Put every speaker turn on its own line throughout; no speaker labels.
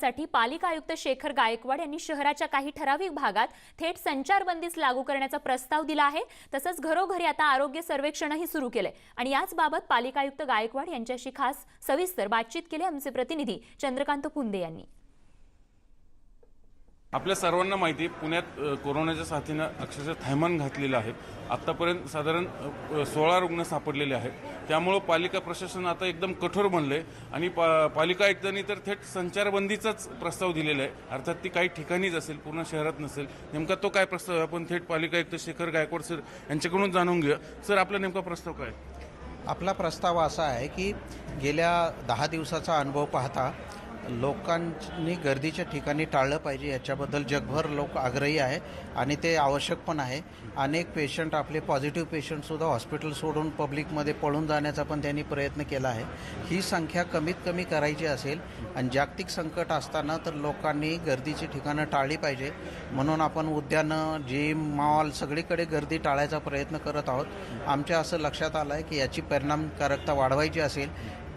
करण्यासाठी पालिका आयुक्त शेखर गायकवाड यांनी शहराच्या काही ठराविक भागात थेट संचारबंदीच लागू करण्याचा प्रस्ताव दिला आहे. तसंच घरोघरी आता आरोग्य सर्वेक्षणही सुरू केलंय. आणि याच बाबत पालिका आयुक्त गायकवाड यांच्याशी खास सविस्तर बातचीत केली आमचे प्रतिनिधी चंद्रकांत पुंदे यांनी.
आपल्या सर्वांना माहिती आहे पुण्यात कोरोनाच्या साथीनं अक्षरशः थैमान घातलेलं आहे. आत्तापर्यंत साधारण सोळा रुग्ण सापडलेले आहेत. त्यामुळं पालिका प्रशासन आता एकदम कठोर बनलं आहे आणि पा पालिका आयुक्तांनी तर थेट संचारबंदीचाच प्रस्ताव दिलेला आहे. अर्थात ती काही ठिकाणीच असेल पूर्ण शहरात नसेल. नेमका तो काय प्रस्ताव आहे? आपण थेट पालिका आयुक्त शेखर गायकवाड सर यांच्याकडून जाणून घेऊया. सर आपला नेमका प्रस्ताव काय
आपला प्रस्ताव असा आहे की गेल्या दहा दिवसाचा अनुभव पाहता लोकांनी गर्दीच्या ठिकाणी टाळलं पाहिजे याच्याबद्दल जगभर लोक आग्रही आहे आणि ते आवश्यक पण आहे. अनेक पेशंट आपले पॉझिटिव्ह पेशंटसुद्धा हॉस्पिटल सोडून पब्लिकमध्ये पळून जाण्याचा पण त्यांनी प्रयत्न केला आहे. ही संख्या कमीत कमी करायची असेल आणि जागतिक संकट असताना तर लोकांनी गर्दीची ठिकाणं टाळली पाहिजे. म्हणून आपण उद्यानं जिम मॉल सगळीकडे गर्दी टाळायचा प्रयत्न करत आहोत. आमच्या असं लक्षात आलं आहे की याची परिणामकारकता वाढवायची असेल.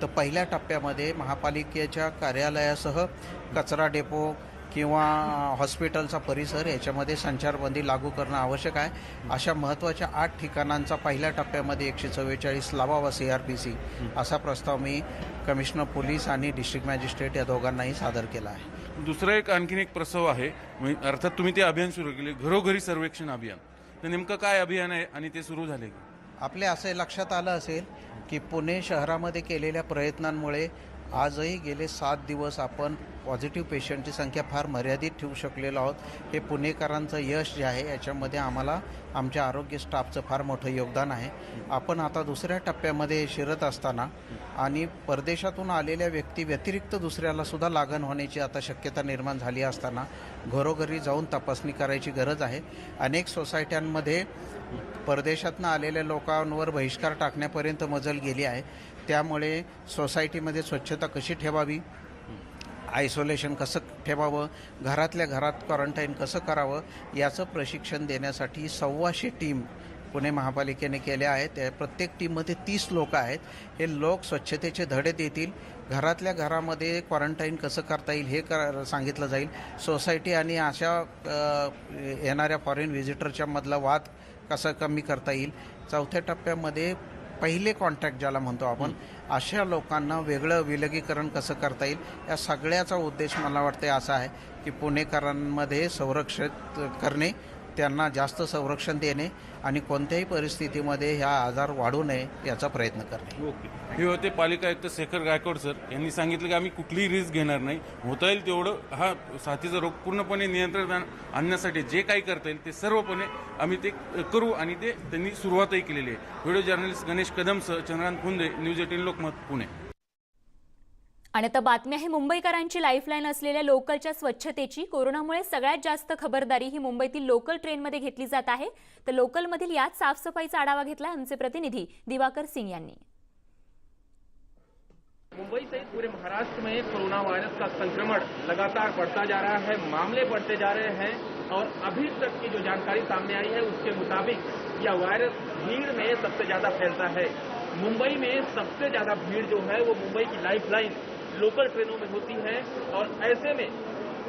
तर पहिल्या टप्प्यामध्ये महापालिकेच्या कार्यालयासह कचरा डेपो किंवा हॉस्पिटलचा परिसर याच्यामध्ये संचारबंदी लागू करणं आवश्यक आहे. अशा महत्त्वाच्या आठ ठिकाणांचा पहिल्या टप्प्यामध्ये एकशे चव्वेचाळीस लावावा सी आर पी सी असा प्रस्ताव मी कमिशनर पोलीस आणि डिस्ट्रिक्ट मॅजिस्ट्रेट या दोघांनाही सादर केला आहे.
दुसरा एक आणखीन एक प्रस्ताव आहे. अर्थात तुम्ही ते अभियान सुरू केले. घरोघरी सर्वेक्षण अभियान. तर नेमकं काय अभियान आहे आणि ते सुरू झाले
आपले असे लक्षात आलं असेल की पुणे शहरामध्ये केलेल्या प्रयत्नांमुळे आजही गेले सात दिवस आपण पॉझिटिव्ह पेशंटची संख्या फार मर्यादित ठेवू शकलेलो आहोत. हे पुणेकरांचं यश जे आहे याच्यामध्ये आम्हाला आमच्या आरोग्य स्टाफचं फार मोठं योगदान आहे. आपण आता दुसऱ्या टप्प्यामध्ये शिरत असताना आणि परदेशातून आलेल्या व्यक्ती व्यतिरिक्त दुसऱ्याला सुद्धा लागण होण्याची आता शक्यता निर्माण झाली असताना घरोघरी जाऊन तपासणी करायची गरज आहे. अनेक सोसायट्यांमध्ये परदेशातनं आलेल्या लोकांवर बहिष्कार टाकण्यापर्यंत मजल गेली आहे. त्यामुळे सोसायटीमध्ये स्वच्छता कशी ठेवावी? आयसोलेशन कसं ठेवावं? घरातल्या घरात क्वारंटाईन कसं करावं? याचं प्रशिक्षण देण्यासाठी सव्वाशे टीम पुणे महापालिकेने केल्या आहेत. त्या प्रत्येक टीममध्ये तीस लोक आहेत. हे लोक स्वच्छतेचे धडे देतील. घरातल्या घरामध्ये क्वारंटाईन कसं करता येईल हे कर सांगितलं जाईल. सोसायटी आणि अशा येणाऱ्या फॉरेन व्हिजिटरच्या मधला वाद कसा कमी करता येईल? चौथ्या टप्प्यामध्ये पहिले कॉन्टॅक्ट ज्याला म्हणतो आपण अशा लोकांना वेगळं विलगीकरण कसं करता येईल? या सगळ्याचा उद्देश मला वाटते असा आहे की पुणेकरांमध्ये संरक्षित करणे त्यांना जास्त संरक्षण देणे आणि कोणत्याही परिस्थितीमध्ये ह्या आजार वाढू नये याचा प्रयत्न करणे.
ओके. हे होते पालिका आयुक्त शेखर गायकवाड सर. यांनी सांगितलं की आम्ही कुठलीही रिस्क घेणार नाही. होता येईल तेवढं हा साथीचा रोग पूर्णपणे नियंत्रण आणण्यासाठी जे काही करता येईल ते सर्वपणे आम्ही ते करू आणि ते त्यांनी सुरुवातही केलेली आहे. व्हिडिओ जर्नलिस्ट गणेश कदमसह चंद्रकांत फुंदे न्यूज एटीन लोकमत पुणे.
आणि आता बातमी आहे मुंबईकरांची लाईफलाईन असलेल्या लोकलच्या स्वच्छतेची. कोरोनामुळे सगळ्यात जास्त खबरदारी ही मुंबईतील लोकल ट्रेनमध्ये घेतली जात आहे. तर लोकलमधील याच साफसफाईचा आढावा घेतला आमचे प्रतिनिधी दिवाकर सिंग यांनी.
मुंबई सहित पूरे महाराष्ट्र में कोरोना वायरस का संक्रमण लगातार बढ़ता जा रहा है मामले बढ़ते जा रहे हैं और अभी तक की जो जानकारी सामने आई है उसके मुताबिक यह वायरस भीड़ में सबसे ज्यादा फैलता है। मुंबई में सबसे ज्यादा भीड़ जो है वो मुंबई की लाइफलाइन लोकल ट्रेनों में होती है और ऐसे में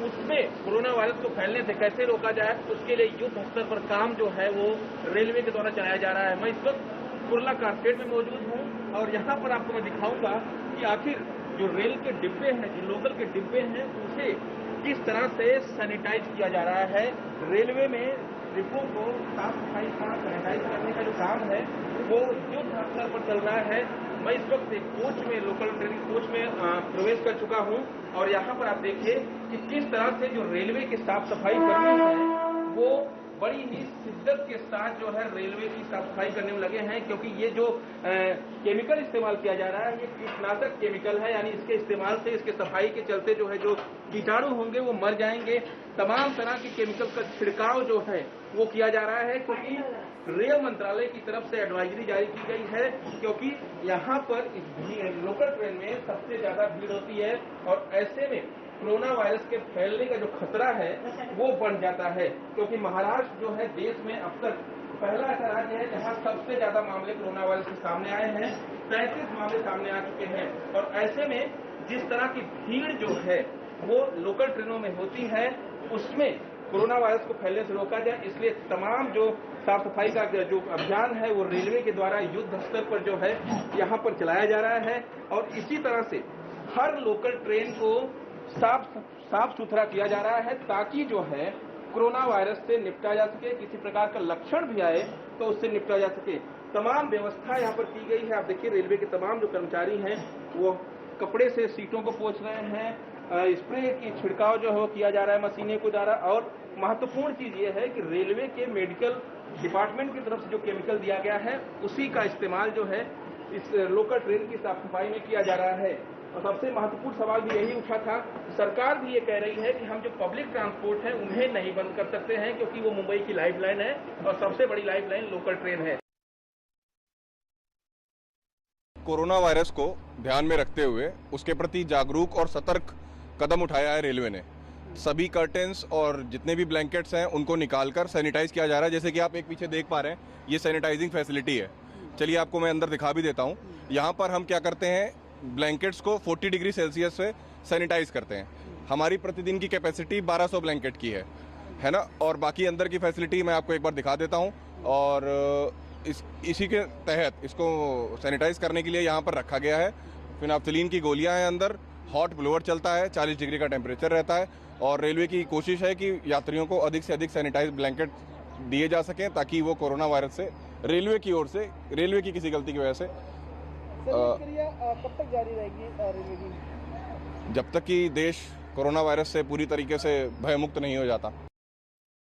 उसमें कोरोना वायरस को फैलने से कैसे रोका जाए, उसके लिए युद्ध स्तर पर काम जो है वो रेलवे के द्वारा चलाया जा रहा है। मैं इस वक्त कुरला कारपेट में मौजूद हूँ और यहाँ पर आपको मैं दिखाऊँगा कि आखिर जो रेल के डिब्बे हैं, जो लोकल के डिब्बे हैं, उसे किस तरह से सैनिटाइज किया जा रहा है। रेलवे में डिब्बों को साफ़ सफ़ाई का सैनिटाइज करने का जो काम है, वो युद्ध स्तर पर चल रहा है। मैं इस वक्त एक कोच में लोकल ट्रेन कोच में प्रवेश कर चुका हूँ और यहाँ पर आप देखिए कि किस तरह से जो रेलवे की साफ़ सफ़ाई करनी है, वो बड़ी ही शिद्दत के साथ जो है रेलवे की साफ़ सफ़ाई करने में लगे हैं क्योंकि ये जो अ, केमिकल इस्तेमाल किया जा रहा है ये कीटनाशक केमिकल है यानी इसके इस्तेमाल से इसके सफ़ाई के चलते जो है जो कीटाणु होंगे वो मर जाएँगे। तमाम तरह के केमिकल का छिड़काव जो है वो किया जा रहा है क्योंकि रेल मंत्रालय की तरफ़ से एडवाइजरी जारी की गई है क्योंकि यहाँ पर इस लोकल ट्रेन में सबसे ज़्यादा भीड़ होती है और ऐसे में कोरोना वायरस के फैलने का जो खतरा है, वो बढ़ जाता है। क्योंकि महाराष्ट्र जो है, देश में अब तक पहला ऐसा राज्य है जहाँ सबसे ज़्यादा मामले कोरोना वायरस के सामने आए हैं। पैंतीस मामले सामने आ चुके हैं। और ऐसे में जिस तरह की भीड़ जो है, वो लोकल ट्रेनों में होती है, उसमें कोरोना वायरस को फैलने से रोका जाए। इसलिए तमाम जो साफ़ सफ़ाई का जो अभियान है, वो रेलवे के द्वारा युद्ध स्तर पर जो है, यहाँ पर चलाया जा रहा है। और इसी तरह से हर लोकल ट्रेन को साफ़ साफ़ सुथरा किया जा रहा है ताकि जो है कोरोना वायरस से निपटा जा सके, किसी प्रकार का लक्षण भी आए तो उससे निपटा जा सके। तमाम व्यवस्था यहाँ पर की गई है। आप देखिए, रेलवे के तमाम जो कर्मचारी हैं, वो कपड़े से सीटों को पोछ रहे हैं स्प्रे की छिड़काव जो है वो किया जा रहा है, मशीनें को जा द्वारा और महत्वपूर्ण चीज़ ये है कि रेलवे के मेडिकल डिपार्टमेंट की तरफ़ से जो केमिकल दिया गया है, उसी का इस्तेमाल जो है इस लोकल ट्रेन की साफ़ सफ़ाई में किया जा रहा है। और सबसे महत्वपूर्ण सवाल भी यही उठा था सरकार भी ये कह रही है कि हम जो पब्लिक ट्रांसपोर्ट है, उन्हें नहीं बंद कर सकते हैं, क्योंकि वो मुंबई की लाइफलाइन है और सबसे बड़ी लाइफलाइन लोकल ट्रेन है।
कोरोना वायरस को ध्यान में रखते हुए उसके प्रति जागरूक और सतर्क कदम उठाया है रेलवे ने। सभी कर्टेंस और जितने भी ब्लैंकेट्स हैं, उनको निकालकर सैनिटाइज किया जा रहा है। जैसे कि आप एक पीछे देख पा रहे हैं, ये सैनिटाइजिंग फैसिलिटी है। चलिए आपको मैं अंदर दिखा भी देता हूँ। यहाँ पर हम क्या करते हैं ब्लैंकेट्स को 40 डिग्री सेल्सियस से सैनिटाइज करते हैं। हमारी प्रतिदिन की कैपेसिटी 1200 ब्लैंकेट की है। है ना? और बाकी अंदर की फैसिलिटी मैं आपको एक बार दिखा देता हूँ। और इस, इसी के तहत इसको सैनिटाइज करने के लिए यहाँ पर रखा गया है। फिर फिनाफ्थलीन की गोलियाँ हैं अंदर। हॉट ब्लोअर चलता है 40 डिग्री का टेम्परेचर रहता है। और रेलवे की कोशिश है कि यात्रियों को अधिक से अधिक सैनिटाइज ब्लैंकेट दिए जा सकें ताकि वो कोरोना वायरस से रेलवे की ओर से रेलवे की किसी गलती की वजह से
कब तक जारी रहेगी
जब तक कि देश कोरोना वायरस से पूरी तरीके से भयमुक्त नहीं हो जाता।